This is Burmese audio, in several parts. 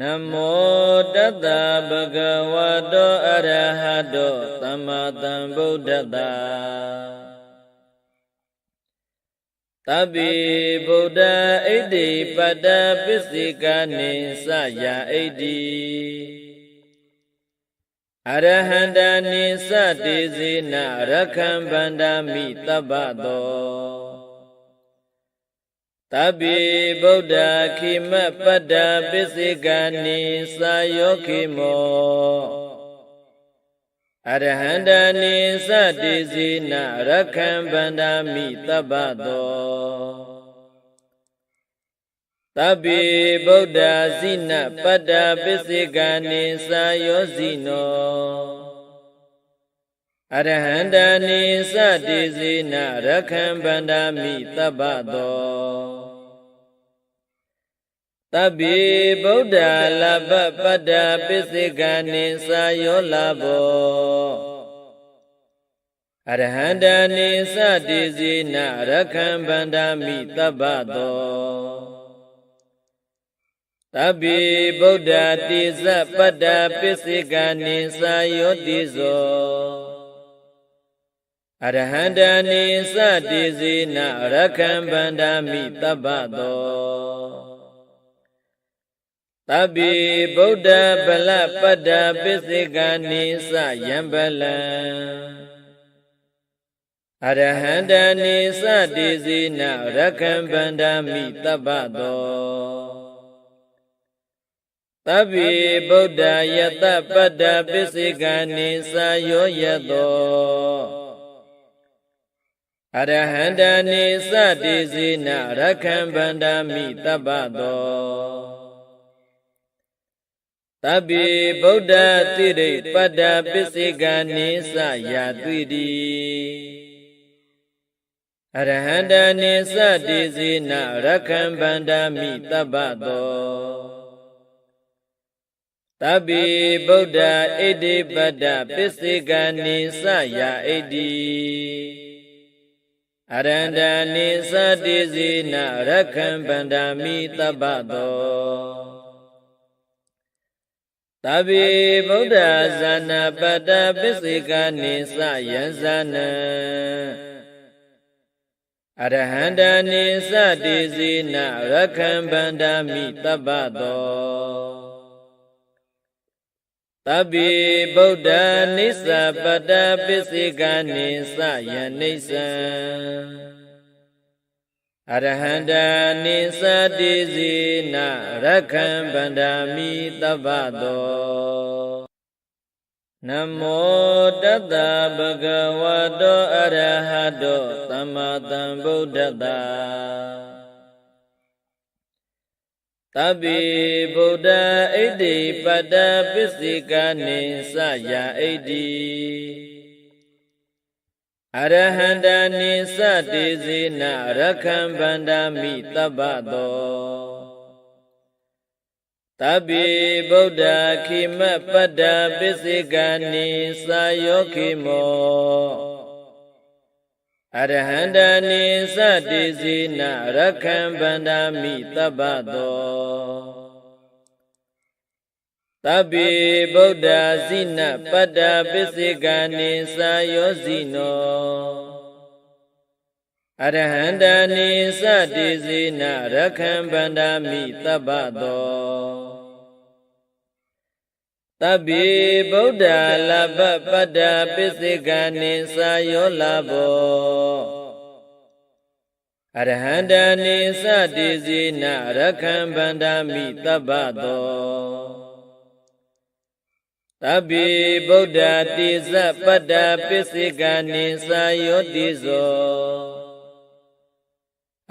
နမောတတ္တဗုဒ္ဓဝါတောအရဟတောသမ္မာသမ္ဗုဒ္ဓတ္တတဗ္ဗေဗုဒ္ဓဣတိပတ္တပစ္စိကာနိစယဣတိအရဟန္တာနိစတေဇေနရခံဗန္ဒာမိတပ္ပတော တဗ္ဗေဗုဒ္ဓခိမပတ္တပစ္စေကနိသာယောခိမောအရဟန္တာနိသတိစီနရခံဗန္ဒာမိတပ္ပတောတဗ္ဗေဗုဒ္ဓဇိနပတ္တပစ္စေကနိသာယောဇိနော အရဟန္တာနိသတိစီနရခံဗန္ဒာမိတပ္ပတောတဗ္ဗေဗုဒ္ဓလဘပတ္တပစ္စေကနိသာယောလဘောအရဟန္တာနိသတိစီနရခံဗန္ဒာမိတပ္ပတောတဗ္ဗေဗုဒ္ဓတိဇပတ္တပစ္စေကနိသာယောတိဇော အရဟန္တာနိသတိစီနရခံဗန္ဒာမိတပ္ပတောတဗ္ဗေဗုဒ္ဓဗလပတ္တပစ္စေကနိစယံဗလံအရဟန္တနိစတိစီနရခံဗန္ဒာမိတပ္ပတောတဗ္ဗေဗုဒ္ဓယတပတ္တပစ္စေကနိစယောယတော အရဟန္တနိစတိစီနရခံဗန္ဒာမိတပ္ပတောတဗ္ဗေဗုဒ္ဓတိရိပတ္တပစ္စေကနိသယာတိတိအရဟန္တနိသတိစေနရခံဗန္ဒာမိတပ္ပတောတဗ္ဗေဗုဒ္ဓဣတိပတ္တပစ္စေကနိသယာဣတိ အရန္တနိသတိစေနရခံဗန္ဒာမိတပ္ပတောတဗ္ဗေဗုဒ္ဓဇာနာပတ္တပစ္စေကနိသယံဇာနံအရဟန္တာနိသတိစီနရခံဗန္ဒာမိတပ္ပတော တဗ္ဗေဗုဒ္ဓနိစ္စပတ္တပစ္စေကနိသယနိစ္စံအရဟန္တာနိသတိစီနရခံဗန္ဒာမိတပ္ပတောနမောတတ္တဗုဒ္ဓဝါတောအရဟတောသမ္မာသမ္ဗုဒ္ဓတ္တ တဗ္ဗေဗုဒ္ဓဣတိပတ္တပစ္စေကနိသယဣတိအရဟန္တာနိသတိစေနရခံဗန္ဒာမိတပ္ပတောတဗ္ဗေဗုဒ္ဓခိမပတ္တပစ္စေကနိသာယောခိမော အရဟန္တာနိသတိစေနရခံဗန္ဒာမိတပ္ပတောတဗ္ဗေဗုဒ္ဓဇိနပတ္တပစ္စေကနိသာယောဇိနောအရဟန္တာနိသတိစေနရခံဗန္ဒာမိတပ္ပတော တဗ္ဗေဗုဒ္ဓလဘပတ္တပစ္စေကနိသာယောလဘောအရဟန္တာနိသတိစေနရခံဗန္ဒာမိတပ္ပတောတဗ္ဗေဗုဒ္ဓတိဇပတ္တပစ္စေကနိသာယောတိဇော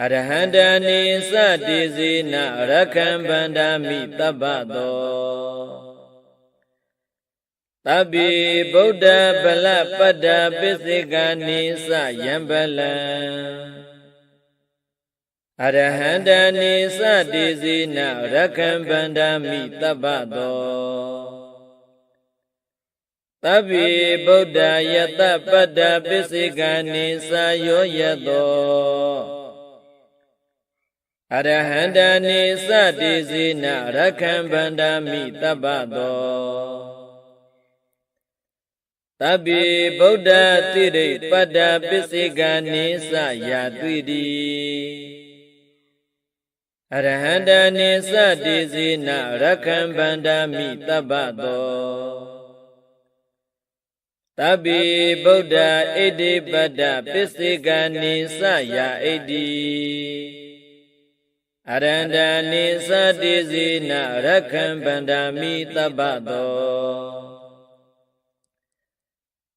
အရဟန္တာနိသတိစေနရခံဗန္ဒာမိတပ္ပတော တဗ္ဗေဗုဒ္ဓဗလပတ္တပစ္စေကနိသယံဗလံအရဟန္တာနိသတိစေနရခံဗန္ဒာမိတပ္ပတောတဗ္ဗေဗုဒ္ဓယတပတ္တပစ္စေကနိသာယောယတောအရဟန္တာနိသတိစေနရခံဗန္ဒာမိတပ္ပ သောတပိဗုဒ္ဓတိရိပတ္တပစ္စေကနိသယာတိတိအရဟန္တာနိသတိစေနရခံဗန္ဒာမိတပ္ပသောတပိဗုဒ္ဓဣတိပတ္တပစ္စေကနိသယာဣတိအရန္တနိသတိစီနရခံပန္ဒာမိတပ္ပသော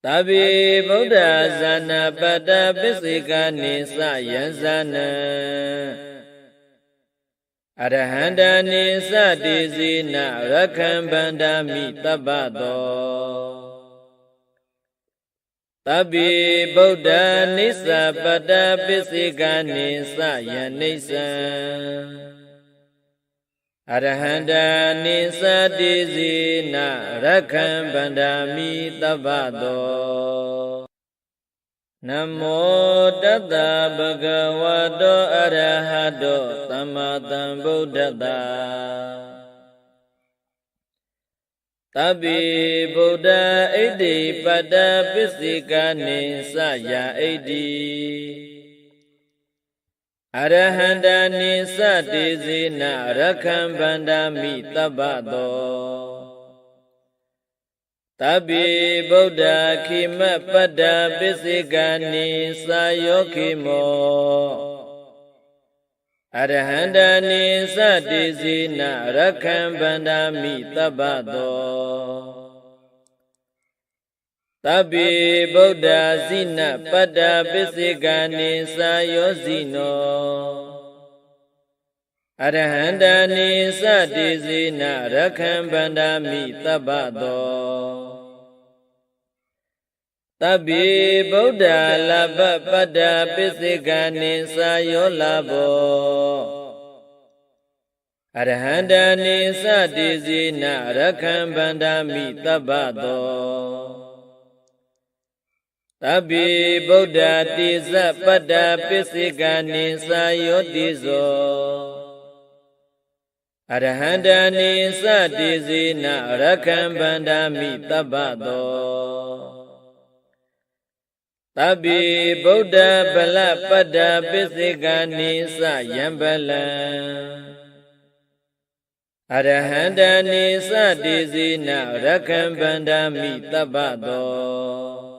တပိဗုဒ္ဓဇာနာပတ္တပစ္စေကနိသယံဇာနံအရဟန္တနိသတိစီနရခံပန္ဒာမိတပ္ပသောတပိဗုဒ္ဓနိစ္စပတ္တပစ္စေကနိစ္စယနိစ္စံ အရဟန္တာနိစ္စတိစီနရခံဗန္ဒာမိတပ္ပသောနမောတတ္တဗဂဝတောအရဟတောသမ္မာသမ္ဗုဒ္ဓတ္တတပိဗုဒ္ဓဣတိပတ္တပစ္စေကနိစယဣတိ အရဟန္တာနိစတေဇေနရခံဗန္ဒာမိတပ္ပသောတပိဗုဒ္ဓခိမပတ္တပစ္စေကနိစယောခိမောအရဟန္တာနိသတိစီနရခံဗန္ဒာမိတပ္ပသော တပိဗုဒ္ဓဇိနပတ္တပစ္စေကနိသာယောဇိနောအရဟန္တာနိသတိစီနရခံဗန္ဒာမိတပ္ပသောတပိဗုဒ္ဓလဘပတ္တပိစိကနိသာယောလဘောအရဟန္တနိသတိစီနရခံဗန္ဒာမိတပ္ပသော တပိဗုဒ္ဓတိဇပတ္တပိစိကနိသာယောတိဇောအရဟန္တနိသတိစီနရခံဗန္ဒာမိတပ္ပသောတပိဗုဒ္ဓဗလပတ္တပိစိကနိစယံဗလံအရဟန္တနိစတိစီနရခံဗန္ဒာမိတပ္ပသော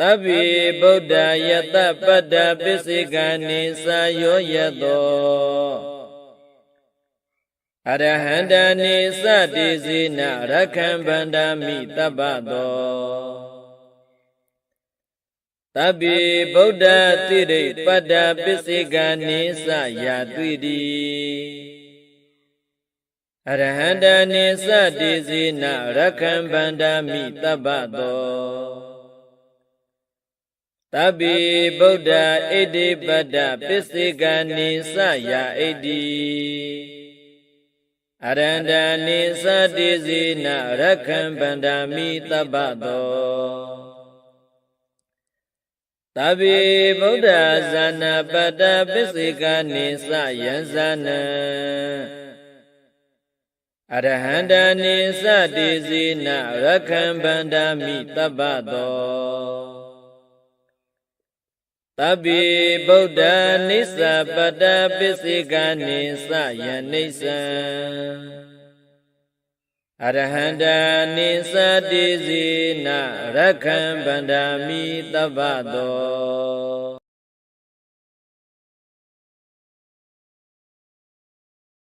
တပိဗုဒ္ဓယတပတ္တပိစိကနိစယောယတောအရဟန္တနိစတိစီနရခံဗန္ဒာမိတပ္ပသောတပိဗုဒ္ဓတိရိပတ္တပစ္စေကနိသယာတွေ့တိအရဟန္တနိသတိစီနရခံဗန္ဒာမိတပ္ပသော တပိဗုဒ္ဓဣတိပတ္တပစ္စေကနိသယာဣတိအရန္တနိသတိစီနရခံဗန္ဒာမိတပ္ပသောတပိဗုဒ္ဓဇာနာပတ္တပစ္စေကနိစယံဇာနံအရဟန္တာနိစတိစီနရခံဗန္ဒာမိတပ္ပ သောတပိဗုဒ္ဓနိစ္စပတ္တပစ္စေကနိစယနိစ္စံအရဟန္တာနိသတိစီနရခံဗန္ဒာမိတပ္ပသော